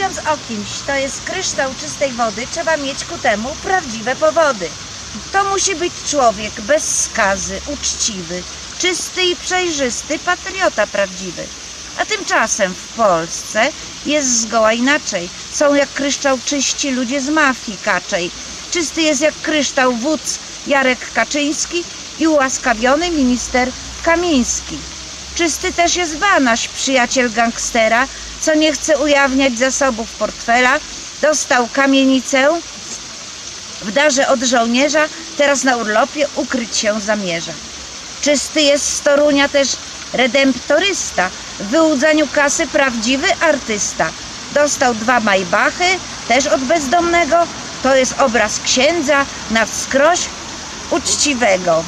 Mówiąc o kimś, to jest kryształ czystej wody, trzeba mieć ku temu prawdziwe powody. To musi być człowiek bez skazy, uczciwy, czysty i przejrzysty, patriota prawdziwy. A tymczasem w Polsce jest zgoła inaczej. Są jak kryształ czyści ludzie z mafii kaczej. Czysty jest jak kryształ wódz Jarek Kaczyński i ułaskawiony minister Kamiński. Czysty też jest Banaś, przyjaciel gangstera, co nie chce ujawniać zasobów portfela. Dostał kamienicę w darze od żołnierza, teraz na urlopie ukryć się zamierza. Czysty jest z Torunia też redemptorysta, w wyłudzaniu kasy prawdziwy artysta. Dostał dwa majbachy, też od bezdomnego, to jest obraz księdza na wskroś uczciwego.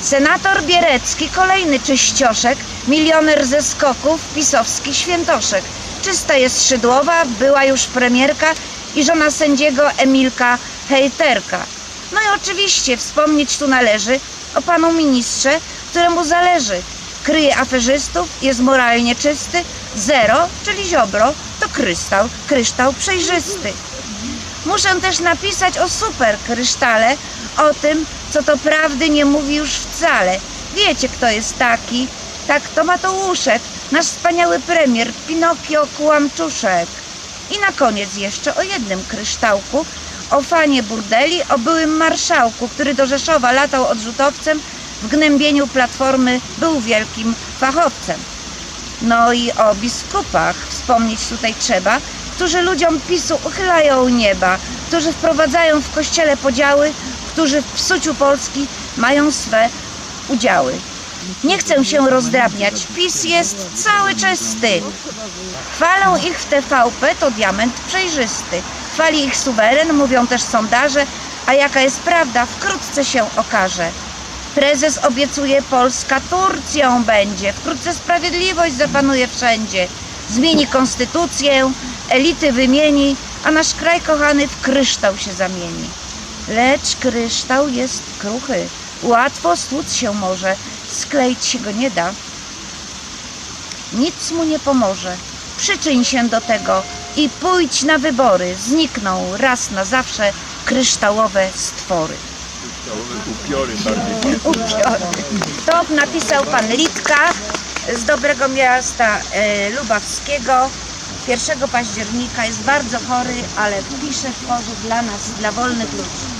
Senator Bierecki, kolejny czyścioszek, milioner ze skoków, pisowski świętoszek. Czysta jest Szydłowa, była już premierka i żona sędziego Emilka hejterka. No i oczywiście wspomnieć tu należy o panu ministrze, któremu zależy. Kryje aferzystów, jest moralnie czysty, zero, czyli ziobro, to krystał, kryształ przejrzysty. Muszę też napisać o super krysztale, o tym, co to prawdy nie mówi już wcale. Wiecie, kto jest taki? Tak, to Mateuszek, nasz wspaniały premier, Pinokio Kłamczuszek. I na koniec jeszcze o jednym kryształku, o fanie burdeli, o byłym marszałku, który do Rzeszowa latał odrzutowcem, w gnębieniu Platformy był wielkim fachowcem. No i o biskupach wspomnieć tutaj trzeba, którzy ludziom PiSu uchylają nieba, którzy wprowadzają w kościele podziały, którzy w psuciu Polski mają swe udziały. Nie chcę się rozdrabniać, PiS jest cały czysty. Chwalą ich w TVP to diament przejrzysty. Chwali ich suweren, mówią też sondaże, a jaka jest prawda, wkrótce się okaże. Prezes obiecuje, Polska Turcją będzie. Wkrótce sprawiedliwość zapanuje wszędzie. Zmieni konstytucję, elity wymieni, a nasz kraj kochany w kryształ się zamieni. Lecz kryształ jest kruchy, łatwo stłuc się może, skleić się go nie da. Nic mu nie pomoże. Przyczyń się do tego i pójdź na wybory. Znikną raz na zawsze kryształowe stwory. Upiory bardziej. Upiory. To napisał pan Litka z Dobrego Miasta e, Lubawskiego. 1 października jest bardzo chory, ale pisze w porze dla nas, dla wolnych ludzi.